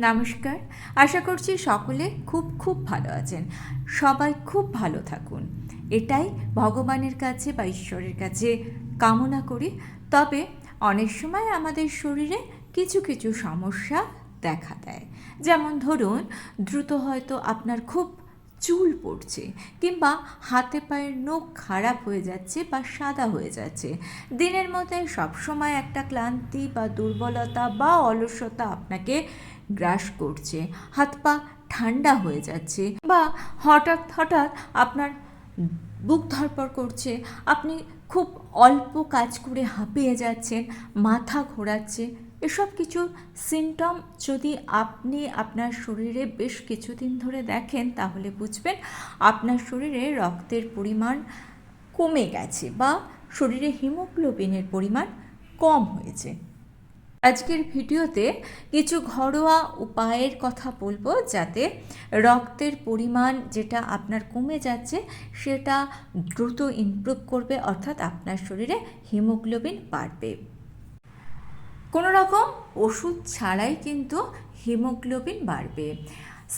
নমস্কার। আশা করছি সকলে খুব খুব ভালো আছেন। সবাই খুব ভালো থাকুন। এটাই ভগবানের কাছে বা ঈশ্বরের কাছে কামনা করি। তবে অনেক সময় আমাদের শরীরে কিছু কিছু সমস্যা দেখা দেয়। যেমন ধরুন, দ্রুত হয়তো আপনার খুব চুল পড়ছে কিংবা হাতে পায়ের নখ খারাপ হয়ে যাচ্ছে বা সাদা হয়ে যাচ্ছে। দিনের মধ্যে সবসময় একটা ক্লান্তি বা দুর্বলতা বা অলসতা আপনাকে গ্রাস করছে, হাত পা ঠান্ডা হয়ে যাচ্ছে বা হঠাৎ হঠাৎ আপনার বুক ধরপড় করছে, আপনি খুব অল্প কাজ করে হাঁপিয়ে যাচ্ছেন, মাথা ঘোরাচ্ছে, এসব কিছু সিমটম যদি আপনি আপনার শরীরে বেশ কিছুদিন ধরে দেখেন তাহলে বুঝবেন আপনার শরীরে রক্তের পরিমাণ কমে গেছে বা শরীরে হিমোগ্লোবিনের পরিমাণ কম হয়েছে। আজকের ভিডিওতে কিছু ঘরোয়া উপায়ের কথা বলব যাতে রক্তের পরিমাণ যেটা আপনার কমে যাচ্ছে সেটা দ্রুত ইমপ্রুভ করবে, অর্থাৎ আপনার শরীরে হিমোগ্লোবিন বাড়বে। কোনো রকম ওষুধ ছাড়াই কিন্তু হিমোগ্লোবিন বাড়বে।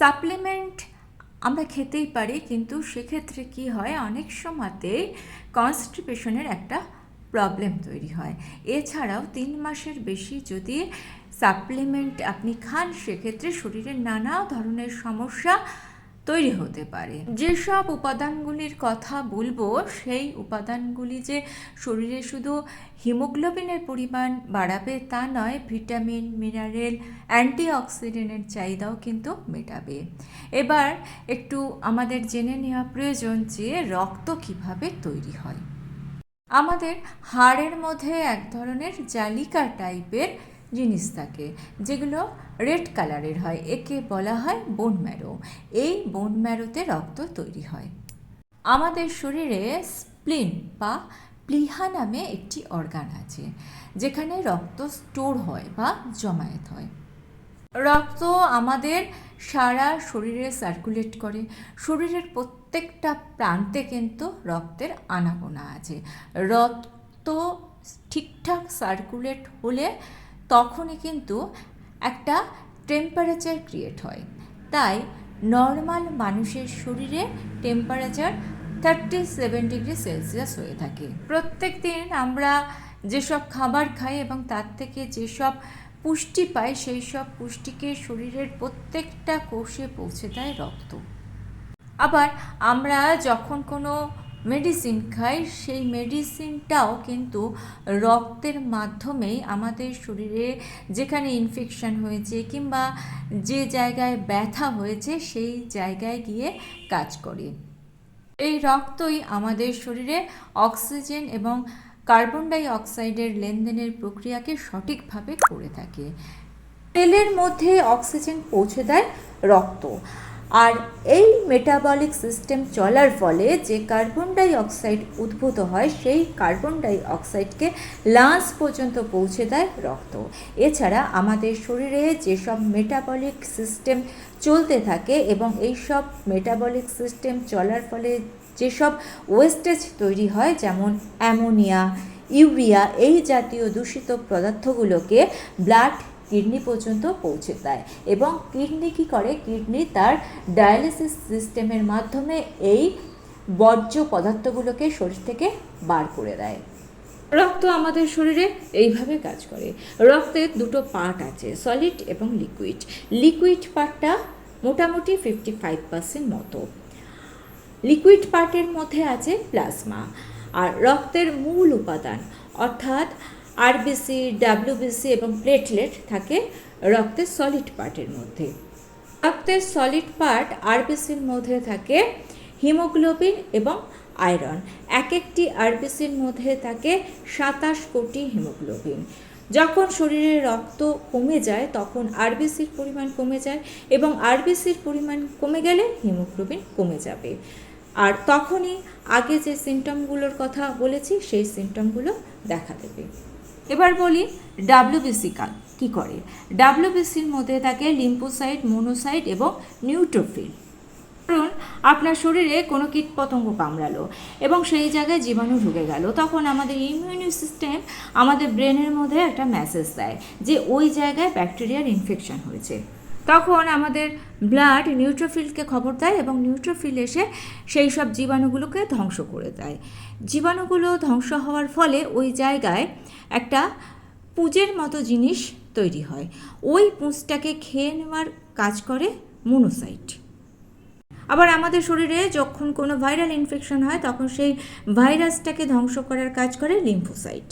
সাপ্লিমেন্ট আমরা খেতেই পারি, কিন্তু সেক্ষেত্রে কি হয়? অনেক সময়তে কনস্টিপেশনের একটা প্রবলেম তৈরি হয়। এছাড়াও তিন মাসের বেশি যদি সাপ্লিমেন্ট আপনি খান, সেক্ষেত্রে শরীরের নানা ধরনের সমস্যা তৈরি হতে পারে। যেসব উপাদানগুলির কথা বলব, সেই উপাদানগুলি যে শরীরে শুধু হিমোগ্লোবিনের পরিমাণ বাড়াবে তা নয়, ভিটামিন, মিনারেল, অ্যান্টিঅক্সিডেন্টের চাহিদাও কিন্তু মেটাবে। এবার একটু আমাদের জেনে নেওয়া প্রয়োজন যে রক্ত কীভাবে তৈরি হয়। আমাদের হাড়ের মধ্যে এক ধরনের জালিকা টাইপের জিনিস থাকে, যেগুলো রেড কালারের হয়, একে বলা হয় বোন ম্যারো এই বোন ম্যারোতে রক্ত তৈরি হয়। আমাদের শরীরে স্প্লিন বা প্লিহা নামে একটি অর্গান আছে, যেখানে রক্ত স্টোর হয় বা জমায়েত হয়। রক্ত আমাদের সারা শরীরে সার্কুলেট করে। শরীরের প্রত্যেকটা প্রান্তে কিন্তু রক্তের আনাগোনা আছে। রক্ত ঠিকঠাক সার্কুলেট হলে তখনই কিন্তু একটা টেম্পারেচার ক্রিয়েট হয়। তাই নর্মাল মানুষের শরীরে temperature thirty seven degree Celsius হয়ে থাকে। প্রত্যেক দিন আমরা যেসব খাবার খাই এবং তার থেকে যেসব পুষ্টি পাই, সেই সব পুষ্টিকে শরীরের প্রত্যেকটা কোষে পৌঁছে দেয় রক্ত। আবার আমরা যখন কোনো মেডিসিন খাই, সেই মেডিসিনটাও কিন্তু রক্তের মাধ্যমেই আমাদের শরীরে যেখানে ইনফেকশন হয়েছে কিংবা যে জায়গায় ব্যথা হয়েছে, সেই জায়গায় গিয়ে কাজ করে। এই রক্তই আমাদের শরীরে অক্সিজেন এবং কার্বন ডাই অক্সাইডের লেনদেনের প্রক্রিয়াকে সঠিকভাবে করে থাকে। তেলের মধ্যে অক্সিজেন পৌঁছে দেয় রক্ত। আর এই মেটাবলিক সিস্টেম চলার ফলে যে কার্বন ডাই অক্সাইড উদ্ভূত হয়, সেই কার্বন ডাই অক্সাইডকে লাংস পর্যন্ত পৌঁছে দেয় রক্ত। এছাড়া আমাদের শরীরে যেসব মেটাবলিক সিস্টেম চলতে থাকে এবং এই সব মেটাবলিক সিস্টেম চলার ফলে যেসব ওয়েস্টেজ তৈরি হয়, যেমন অ্যামোনিয়া, ইউরিয়া, এই জাতীয় দূষিত পদার্থগুলোকে ব্লাড কিডনি পর্যন্ত পৌঁছে দেয় এবং কিডনি কী করে? কিডনি তার ডায়ালিসিস সিস্টেমের মাধ্যমে এই বর্জ্য পদার্থগুলোকে শরীর থেকে বার করে দেয়। রক্ত আমাদের শরীরে এইভাবে কাজ করে। রক্তের দুটো পার্ট আছে সলিড এবং লিকুইড লিকুইড পার্টটা মোটামুটি ফিফটি ফাইভ পার্সেন্ট মতো লিকুইড পার্টের মধ্যে আছে প্লাজমা আর রক্তের মূল উপাদান, অর্থাৎ আরবিসি ডাব্লিউবিসি এবং প্লেটলেট থাকে রক্তের সলিড পার্টের মধ্যে। রক্তের সলিড পার্ট আরবিসির মধ্যে থাকে হিমোগ্লোবিন এবং আয়রন এক একটি আরবিসির মধ্যে থাকে সাতাশ কোটি হিমোগ্লোবিন যখন শরীরে রক্ত কমে যায়, তখন আরবিসির পরিমাণ কমে যায় এবং আরবিসির পরিমাণ কমে গেলে হিমোগ্লোবিন কমে যাবে। আর তখনই আগে যে সিমটমগুলোর কথা বলেছি, সেই সিমটমগুলো দেখা দেবে। এবার বলি ডাব্লিউবিসি কী করে? ডাব্লিউবিসির মধ্যে থাকে লিম্পোসাইট মোনোসাইট এবং নিউট্রোফিল। কারণ আপনার শরীরে কোনো কীটপতঙ্গ কামড়ালো এবং সেই জায়গায় জীবাণু ঢুকে গেল, তখন আমাদের ইমিউনি সিস্টেম আমাদের ব্রেনের মধ্যে একটা মেসেজ দেয় যে ওই জায়গায় ব্যাকটেরিয়ার ইনফেকশন হয়েছে। তখন আমাদের ব্লাড নিউট্রোফিলকে খবর দেয় এবং নিউট্রোফিল এসে সেই সব জীবাণুগুলোকে ধ্বংস করে দেয়। জীবাণুগুলো ধ্বংস হওয়ার ফলে ওই জায়গায় একটা পুজের মতো জিনিস তৈরি হয়। ওই পুঁজটাকে খেয়ে নেওয়ার কাজ করে মনোসাইট আবার আমাদের শরীরে যখন কোনো ভাইরাল ইনফেকশন হয়, তখন সেই ভাইরাসটাকে ধ্বংস করার কাজ করে লিম্ফোসাইট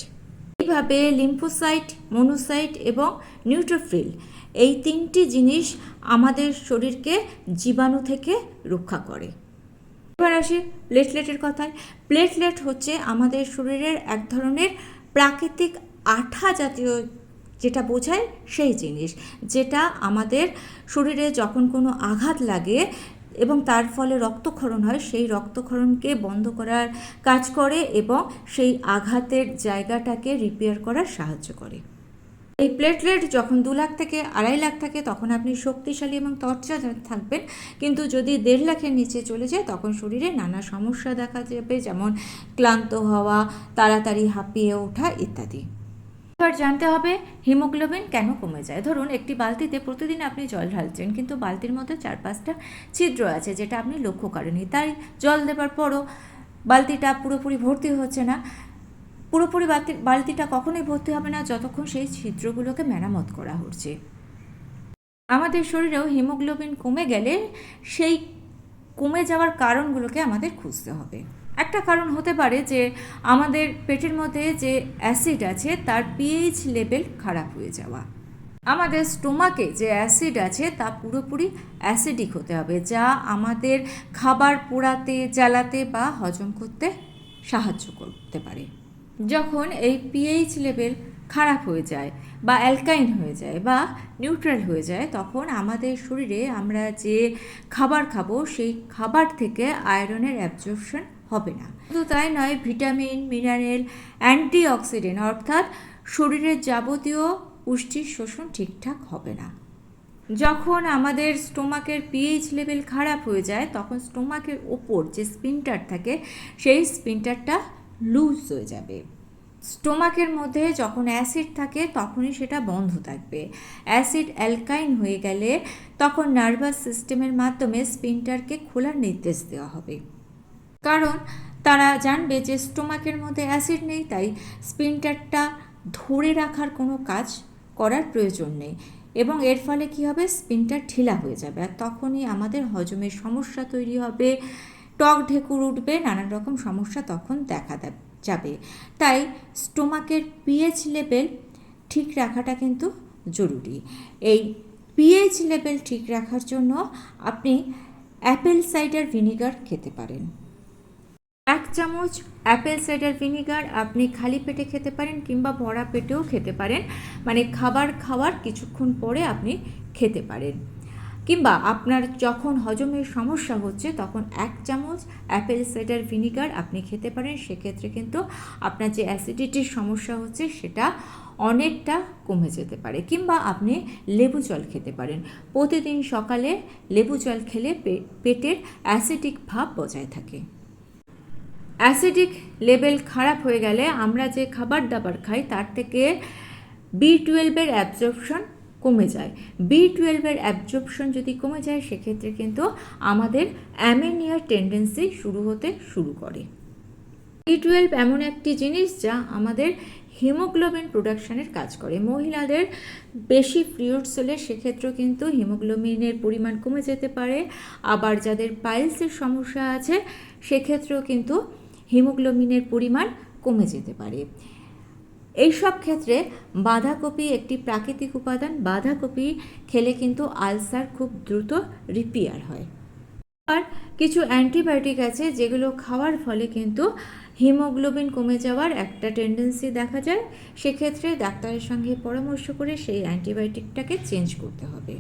এইভাবে লিম্ফোসাইট, মনোসাইট এবং নিউট্রোফিল এই তিনটি জিনিস আমাদের শরীরকে জীবাণু থেকে রক্ষা করে। এবার আসি প্লেটলেটের কথায়। প্লেটলেট হচ্ছে আমাদের শরীরের এক ধরনের প্রাকৃতিক আঠা জাতীয় যেটা বোঝায় সেই জিনিস, যেটা আমাদের শরীরে যখন কোনো আঘাত লাগে এবং তার ফলে রক্তক্ষরণ হয়। সেই রক্তক্ষরণকে বন্ধ করার কাজ করে এবং সেই আঘাতের জায়গাটাকে রিপেয়ার করার সাহায্য করে। এই প্লেটলেট যখন দু লাখ থেকে আড়াই লাখ থাকে, তখন আপনি শক্তিশালী এবং তরচা থাকবেন। কিন্তু যদি দেড় লাখের নিচে চলে যায়, তখন শরীরে নানা সমস্যা দেখা যাবে যেমন ক্লান্ত হওয়া, তাড়াতাড়ি হাঁপিয়ে ওঠা ইত্যাদি। এবার জানতে হবে, হিমোগ্লোবিন কেন কমে যায়? ধরুন, একটি বালতিতে প্রতিদিন আপনি জল ঢালছেন, কিন্তু বালতির মধ্যে চার পাঁচটা ছিদ্র আছে, যেটা আপনি লক্ষ্য করেনি তাই জল দেবার পরও বালতিটা পুরোপুরি ভর্তি হচ্ছে না। পুরোপুরি বালতি, বালতিটা কখনোই ভর্তি হবে না যতক্ষণ সেই ছিদ্রগুলোকে মেরামত করা হচ্ছে। আমাদের শরীরেও হিমোগ্লোবিন কমে গেলে সেই কমে যাওয়ার কারণগুলোকে আমাদের খুঁজতে হবে। একটা কারণ হতে পারে যে আমাদের পেটের মধ্যে যে অ্যাসিড আছে, তার পিএইচ লেভেল খারাপ হয়ে যাওয়া। আমাদের স্টোমাকে যে অ্যাসিড আছে, তা পুরোপুরি অ্যাসিডিক হতে হবে, যা আমাদের খাবার পোড়াতে, জ্বালাতে বা হজম করতে সাহায্য করতে পারে। যখন এই পিএইচ লেভেল খারাপ হয়ে যায় বা অ্যালকাইন হয়ে যায় বা নিউট্রাল হয়ে যায়, তখন আমাদের শরীরে আমরা যে খাবার খাব, সেই খাবার থেকে আয়রনের অ্যাবজর্পশন হবে না। শুধু তাই নয়, ভিটামিন, মিনারেল, অ্যান্টিঅক্সিডেন্ট অর্থাৎ শরীরের যাবতীয় পুষ্টির শোষণ ঠিকঠাক হবে না। যখন আমাদের স্টোমাকের পিএইচ লেভেল খারাপ হয়ে যায়, তখন স্টোমাকের ওপর যে স্পিনটার থাকে, সেই স্পিনটারটা লুজ হয়ে যাবে। স্টোমাকের মধ্যে যখন অ্যাসিড থাকে, তখনই সেটা বন্ধ থাকবে। অ্যাসিড অ্যালকাইন হয়ে গেলে তখন নার্ভাস সিস্টেমের মাধ্যমে স্পিনটারকে খোলার নির্দেশ দেওয়া হবে। কারণ তারা জানবে যে স্টোমাকের মধ্যে অ্যাসিড নেই, তাই স্পিনটারটা ধরে রাখার কোনো কাজ করার প্রয়োজন নেই। এবং এর ফলে কী হবে? স্পিনটার ঢিলা হয়ে যাবে। আর তখনই আমাদের হজমের সমস্যা তৈরি হবে। টক ঢেকুর উঠবে, নানান রকম সমস্যা তখন দেখা যাবে। তাই স্টোমাকের পিএইচ লেভেল ঠিক রাখাটা কিন্তু জরুরি। এই পিএইচ লেভেল ঠিক রাখার জন্য আপনি অ্যাপেল সাইডার ভিনিগার খেতে পারেন। এক চামচ অ্যাপেল সাইডার ভিনিগার আপনি খালি পেটে খেতে পারেন কিংবা ভরা পেটেও খেতে পারেন। মানে খাবার খাওয়ার কিছুক্ষণ পরে আপনি খেতে পারেন। কিংবা আপনার যখন হজমের সমস্যা হচ্ছে, তখন এক চামচ অ্যাপেল সাইডার ভিনিগার আপনি খেতে পারেন। সেক্ষেত্রে কিন্তু আপনার যে অ্যাসিডিটির সমস্যা হচ্ছে, সেটা অনেকটা কমে যেতে পারে। কিংবা আপনি লেবু জল খেতে পারেন। প্রতিদিন সকালে লেবু জল খেলে পেটের অ্যাসিডিক ভাব বজায় থাকে। অ্যাসিডিক লেভেল খারাপ হয়ে গেলে আমরা যে খাবার দাবার খাই, তার থেকে বি টুয়েলভের অ্যাবজর্পশন কমে যায়। বি টুয়েলভের অ্যাবজর্পশন যদি কমে যায়, সেক্ষেত্রে কিন্তু আমাদের অ্যামেনিয়ার টেন্ডেন্সি শুরু হতে শুরু করে। বি টুয়েলভ এমন একটি জিনিস যা আমাদের হিমোগ্লোবিন প্রোডাকশানের কাজ করে। মহিলাদের বেশি পিরিয়ডস হলে সেক্ষেত্রেও কিন্তু হিমোগ্লোবিনের পরিমাণ কমে যেতে পারে। আবার যাদের পাইলসের সমস্যা আছে, সেক্ষেত্রেও কিন্তু হিমোগ্লোবিনের পরিমাণ কমে যেতে পারে। এইসব ক্ষেত্রে বাঁধাকপি একটি প্রাকৃতিক উপাদান। বাঁধাকপি খেলে কিন্তু আলসার খুব দ্রুত রিপেয়ার হয়। আর কিছু অ্যান্টিবায়োটিক আছে যেগুলো খাওয়ার ফলে কিন্তু হিমোগ্লোবিন কমে যাওয়ার একটা টেন্ডেন্সি দেখা যায়। সেক্ষেত্রে ডাক্তারের সঙ্গে পরামর্শ করে সেই অ্যান্টিবায়োটিকটাকে চেঞ্জ করতে হবে।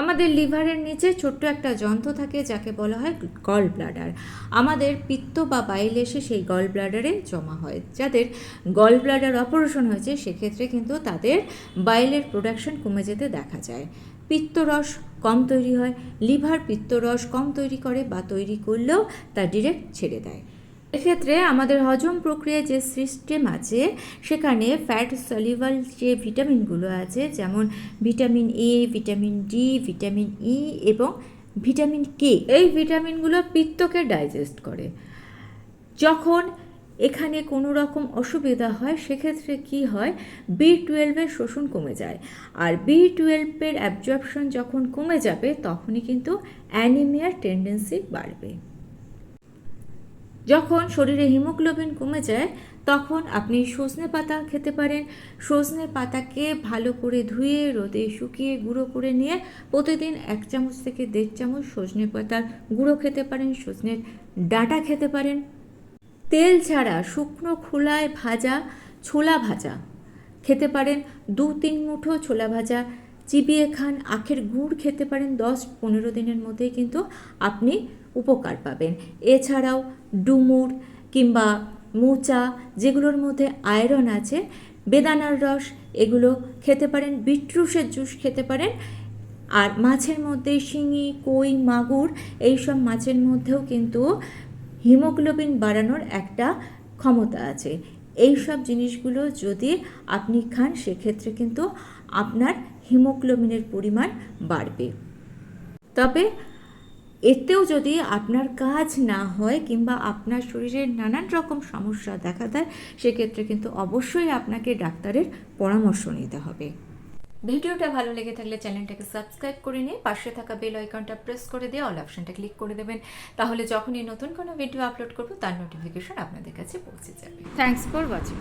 আমাদের লিভারের নিচে ছোট্ট একটা যন্ত্র থাকে যাকে বলা হয় গল ব্লাডার আমাদের পিত্ত বা বাইল এসে সেই গল ব্লাডারে জমা হয়। যাদের গল ব্লাডার অপারেশন হয়েছে, সেক্ষেত্রে কিন্তু তাদের বাইলের প্রোডাকশন কমে যেতে দেখা যায়। পিত্তরস কম তৈরি হয়, লিভার পিত্তরস কম তৈরি করে বা তৈরি করলেও তা ডিরেক্ট ছেড়ে দেয়। এক্ষেত্রে আমাদের হজম প্রক্রিয়ায় যে সিস্টেম আছে, সেখানে ফ্যাট সলিউবল যে ভিটামিনগুলো আছে, যেমন vitamin A vitamin D vitamin E এবং ভিটামিন কে এই ভিটামিনগুলো পিত্তকে ডাইজেস্ট করে। যখন এখানে কোনো রকম অসুবিধা হয়, সেক্ষেত্রে কি হয়? বি টুয়েলভের শোষণ কমে যায়। আর বি টুয়েলভের অ্যাবজর্পশন যখন কমে যাবে, তখনই কিন্তু অ্যানিমিয়ার টেন্ডেন্সি বাড়বে। যখন শরীরে হিমোগ্লোবিন কমে যায়, তখন আপনি সজনে পাতা খেতে পারেন। সজনে পাতাকে ভালো করে ধুয়ে, রোদে শুকিয়ে গুঁড়ো করে নিয়ে প্রতিদিন এক চামচ থেকে দেড় চামচ সজনে পাতার গুঁড়ো খেতে পারেন, সজনের ডাটা খেতে পারেন। তেল ছাড়া শুকনো খোলায় ভাজা ছোলা ভাজা খেতে পারেন। দু তিন মুঠো ছোলা ভাজা, চিবিয়ে খান, আখের গুড় খেতে পারেন। দশ পনেরো দিনের মধ্যেই কিন্তু আপনি উপকার পাবেন। এছাড়াও ডুমুর কিংবা মোচা যেগুলোর মধ্যে আয়রন আছে, বেদানার রস, এগুলো খেতে পারেন বিটরুসের জুস খেতে পারেন। আর মাছের মধ্যে শিঙি, কই, মাগুর, এইসব মাছের মধ্যেও কিন্তু হিমোগ্লোবিন বাড়ানোর একটা ক্ষমতা আছে। এই সব জিনিসগুলো যদি আপনি খান, সেক্ষেত্রে কিন্তু আপনার হিমোগ্লোবিনের পরিমাণ বাড়বে। তবে এতেও যদি আপনার কাজ না হয় কিংবা আপনার শরীরের নানান রকম সমস্যা দেখা দেয় সেক্ষেত্রে কিন্তু অবশ্যই আপনাকে ডাক্তারের পরামর্শ নিতে হবে। ভিডিওটা ভালো লেগে থাকলে চ্যানেলটাকে সাবস্ক্রাইব করে নিয়ে পাশে থাকা বেল আইকনটা প্রেস করে দিয়ে অল অপশনটা ক্লিক করে দেবেন। তাহলে যখনই নতুন কোনো ভিডিও আপলোড করব তার নোটিফিকেশন আপনাদের কাছে পৌঁছে যাবে। Thanks for watching